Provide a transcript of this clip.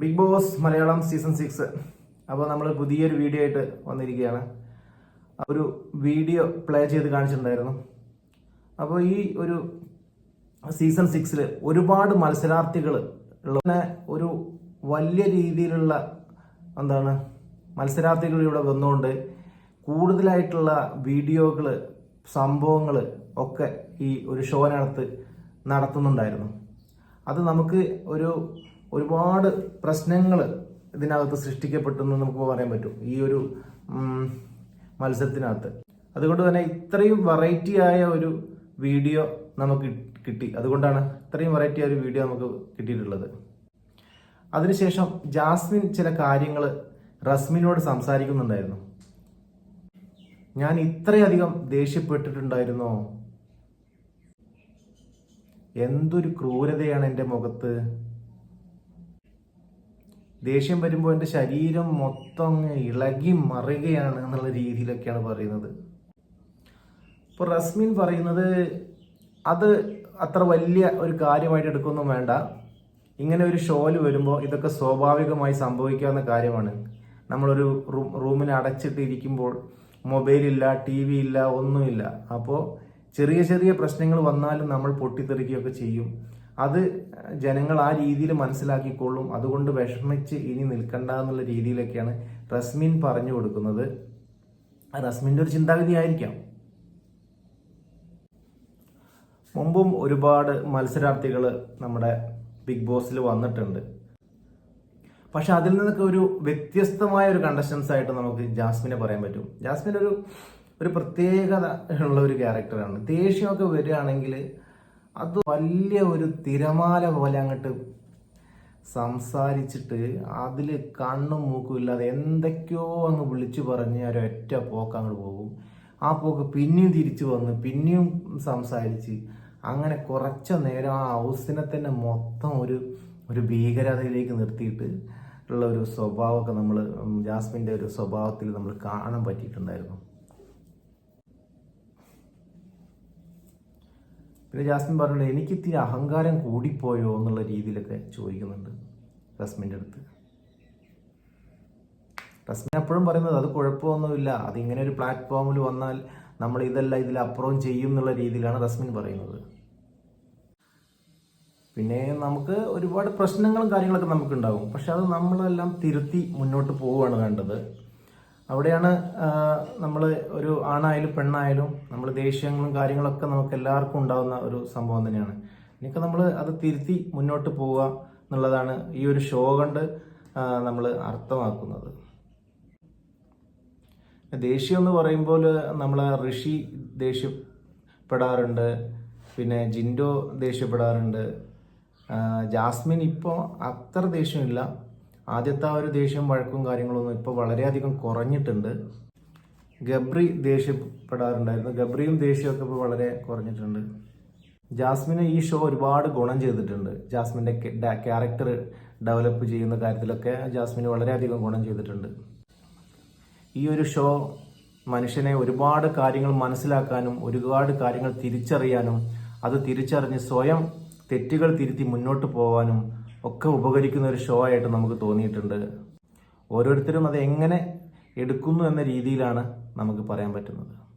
Big Boss Malayalam season six അപ്പോൾ നമ്മൾ പുതിയൊരു വീഡിയോ ആയിട്ട് വന്നിരിക്കുകയാണ്. ഒരു വീഡിയോ പ്ലേ ചെയ്ത് കാണിച്ചിട്ടുണ്ടായിരുന്നു. അപ്പോൾ ഈ ഒരു സീസൺ സിക്സിൽ ഒരുപാട് മത്സരാർത്ഥികൾ ഉള്ള ഒരു വലിയ രീതിയിലുള്ള എന്താണ് മത്സരാർത്ഥികൾ ഇവിടെ വന്നുകൊണ്ട് കൂടുതലായിട്ടുള്ള വീഡിയോകൾ സംഭവങ്ങൾ ഒക്കെ ഈ ഒരു ഷോനകത്ത് നടത്തുന്നുണ്ടായിരുന്നു. അത് നമുക്ക് ഒരു ഒരുപാട് പ്രശ്നങ്ങൾ ഇതിനകത്ത് സൃഷ്ടിക്കപ്പെട്ടെന്ന് നമുക്ക് പറയാൻ പറ്റും. ഈ ഒരു മത്സരത്തിനകത്ത്. അതുകൊണ്ട് തന്നെ ഇത്രയും വെറൈറ്റി ആയ ഒരു വീഡിയോ നമുക്ക് കിട്ടി. അതുകൊണ്ടാണ് ഇത്രയും വെറൈറ്റി ആയ ഒരു വീഡിയോ നമുക്ക് കിട്ടിയിട്ടുള്ളത്. അതിനുശേഷം ജാസ്മിൻ ചില കാര്യങ്ങൾ റസ്മിനോട് സംസാരിക്കുന്നുണ്ടായിരുന്നു. ഞാൻ ഇത്രയധികം ദേഷ്യപ്പെട്ടിട്ടുണ്ടായിരുന്നോ? എന്തൊരു ക്രൂരതയാണ് എന്റെ മുഖത്ത്? ദേഷ്യം വരുമ്പോൾ എന്റെ ശരീരം മൊത്തം ഇളകി മറുകയാണ് എന്നുള്ള രീതിയിലൊക്കെയാണ് പറയുന്നത്. ഇപ്പോൾ റസ്മിൻ പറയുന്നത് അത് അത്ര വലിയ ഒരു കാര്യമായിട്ട് എടുക്കൊന്നും വേണ്ട. ഇങ്ങനെ ഒരു ഷോയിൽ വരുമ്പോൾ ഇതൊക്കെ സ്വാഭാവികമായി സംഭവിക്കാവുന്ന കാര്യമാണ്. നമ്മളൊരു റൂമിൽ അടച്ചിട്ടിരിക്കുമ്പോൾ മൊബൈലില്ല ടി വി ഇല്ല ഒന്നുമില്ല. അപ്പോൾ ചെറിയ ചെറിയ പ്രശ്നങ്ങൾ വന്നാലും നമ്മൾ പൊട്ടിത്തെറിക്കുകയൊക്കെ ചെയ്യും. അത് ജനങ്ങൾ ആ രീതിയിൽ മനസ്സിലാക്കിക്കൊള്ളും. അതുകൊണ്ട് വിഷമിച്ച് ഇനി നിൽക്കണ്ട എന്നുള്ള രീതിയിലൊക്കെയാണ് റസ്മിൻ പറഞ്ഞു കൊടുക്കുന്നത്. റസ്മിന്റെ ഒരു ചിന്താഗതി ആയിരിക്കാം. മുമ്പും ഒരുപാട് മത്സരാർത്ഥികൾ നമ്മുടെ ബിഗ് ബോസിൽ വന്നിട്ടുണ്ട്. പക്ഷെ അതിൽ നിന്നൊക്കെ ഒരു വ്യത്യസ്തമായ ഒരു കണ്ടസ്റ്റൻസ് ആയിട്ട് നമുക്ക് ജാസ്മിനെ പറയാൻ പറ്റും. ജാസ്മിൻ ഒരു ഒരു പ്രത്യേകത ഉള്ള ഒരു ക്യാരക്ടറാണ് ദേഷ്യമൊക്കെ വരികയാണെങ്കിൽ അത് വലിയ ഒരു തിരമാല പോലെ അങ്ങോട്ട് സംസാരിച്ചിട്ട് അതിൽ കണ്ണും മൂക്കും ഇല്ലാതെ എന്തൊക്കെയോ അങ്ങ് വിളിച്ചു പറഞ്ഞ് ഒരു ഒറ്റ പോക്ക് അങ്ങോട്ട് പോകും. ആ പോക്ക് പിന്നെയും തിരിച്ചു വന്ന് പിന്നെയും സംസാരിച്ച് അങ്ങനെ കുറച്ച നേരം ആ ഹൗസിനെ തന്നെ മൊത്തം ഒരു ഒരു ഭീകരതയിലേക്ക് നിർത്തിയിട്ട് ഉള്ള ഒരു സ്വഭാവമൊക്കെ നമ്മൾ ജാസ്മിന്റെ ഒരു സ്വഭാവത്തിൽ നമ്മൾ കാണാൻ പറ്റിയിട്ടുണ്ടായിരുന്നു. പിന്നെ ജാസ്മിൻ പറഞ്ഞു എനിക്ക് ഇത്തിരി അഹങ്കാരം കൂടിപ്പോയോ എന്നുള്ള രീതിയിലൊക്കെ ചോദിക്കുന്നുണ്ട് റസ്മിന്റെ അടുത്ത്. റസ്മിൻ അപ്പോഴും പറയുന്നത് അത് കുഴപ്പമൊന്നുമില്ല അതിങ്ങനെ ഒരു പ്ലാറ്റ്ഫോമിൽ വന്നാൽ നമ്മൾ ഇതല്ല ഇതിലപ്പുറം ചെയ്യും എന്നുള്ള രീതിയിലാണ് റസ്മിൻ പറയുന്നത്. പിന്നെ നമുക്ക് ഒരുപാട് പ്രശ്നങ്ങളും കാര്യങ്ങളൊക്കെ നമുക്കുണ്ടാകും പക്ഷെ അത് നമ്മളെല്ലാം തിരുത്തി മുന്നോട്ട് പോവുകയാണ് വേണ്ടത് അവിടെയാണ് നമ്മൾ ഒരു ആണായാലും പെണ്ണായാലും നമ്മൾ ദേഷ്യങ്ങളും കാര്യങ്ങളൊക്കെ നമുക്ക് എല്ലാവർക്കും ഉണ്ടാകുന്ന ഒരു സംഭവം തന്നെയാണ്. ഇനിയൊക്കെ നമ്മൾ അത് തിരുത്തി മുന്നോട്ട് പോവുക എന്നുള്ളതാണ് ഈ ഒരു ഷോ കണ്ട് നമ്മൾ അർത്ഥമാക്കുന്നത്. ദേഷ്യം എന്ന് പറയുമ്പോൾ നമ്മൾ ഋഷി ദേഷ്യപ്പെടാറുണ്ട് പിന്നെ ജിൻഡോ ദേഷ്യപ്പെടാറുണ്ട് ജാസ്മിൻ ഇപ്പോൾ അത്ര ദേഷ്യമില്ല. ആദ്യത്തെ ആ ഒരു ദേഷ്യം വഴക്കും കാര്യങ്ങളൊന്നും ഇപ്പോൾ വളരെയധികം കുറഞ്ഞിട്ടുണ്ട്. ഗബ്രി ദേഷ്യപ്പെടാറുണ്ടായിരുന്നു. ഗബ്രിയും ദേഷ്യമൊക്കെ ഇപ്പോൾ വളരെ കുറഞ്ഞിട്ടുണ്ട്. ജാസ്മിന് ഈ ഷോ ഒരുപാട് ഗുണം ചെയ്തിട്ടുണ്ട്. ജാസ്മിന്റെ ക്യാരക്ടർ ഡെവലപ്പ് ചെയ്യുന്ന കാര്യത്തിലൊക്കെ ജാസ്മിന് വളരെയധികം ഗുണം ചെയ്തിട്ടുണ്ട്. ഈ ഒരു ഷോ മനുഷ്യനെ ഒരുപാട് കാര്യങ്ങൾ മനസ്സിലാക്കാനും ഒരുപാട് കാര്യങ്ങൾ തിരിച്ചറിയാനും അത് തിരിച്ചറിഞ്ഞ് സ്വയം തെറ്റുകൾ തിരുത്തി മുന്നോട്ട് പോകാനും ഒക്കെ ഉപകരിക്കുന്ന ഒരു ഷോ ആയിട്ട് നമുക്ക് തോന്നിയിട്ടുണ്ട്. ഓരോരുത്തരും അത് എങ്ങനെ എടുക്കുന്നു എന്ന രീതിയിലാണ് നമുക്ക് പറയാൻ പറ്റുന്നത്.